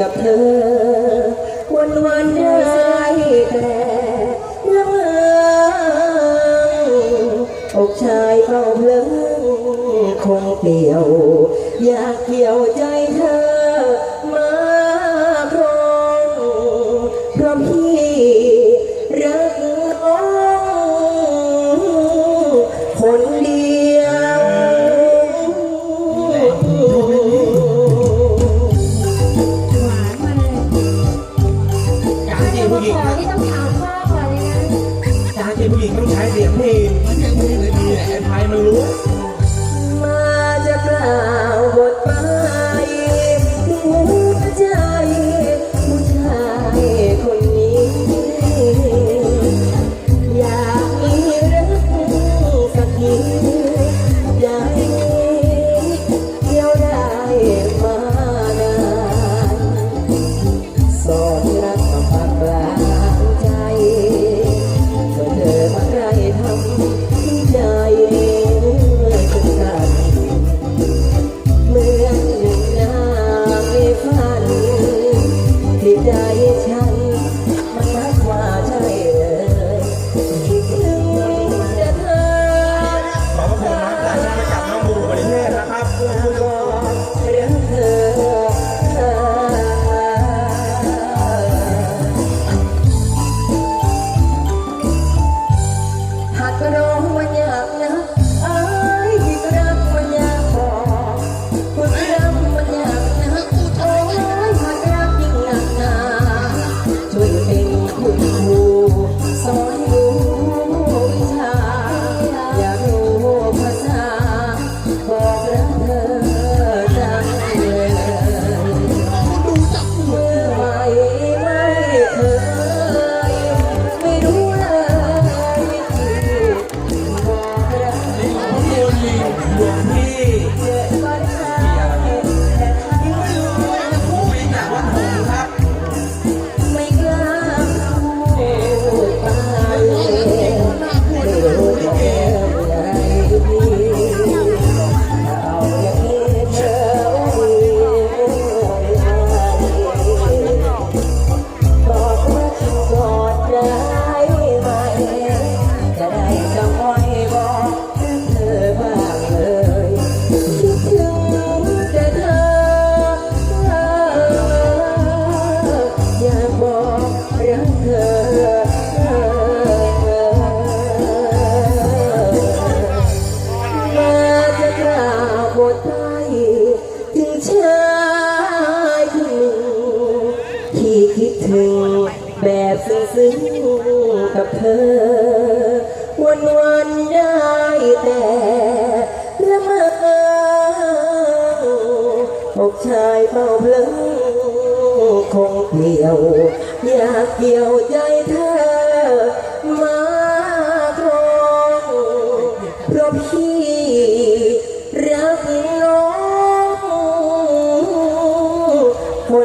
กับเธอ วันวันได้แต่ละเมืองอกชายเมาเพลิงคงเปลี่ยว อยากเกี่ยวใจเธอ ยมยงเพลงเลยไอ้มันรู้ มาจะกล่าวบทประ ถึงชายคนหนึ่งที่คิดถึงแบบซึ้งๆกับเธอ วันวันได้แต่ละเมออกชายเมาเพลิงคงเดียว อยากเดียวใจเธอ for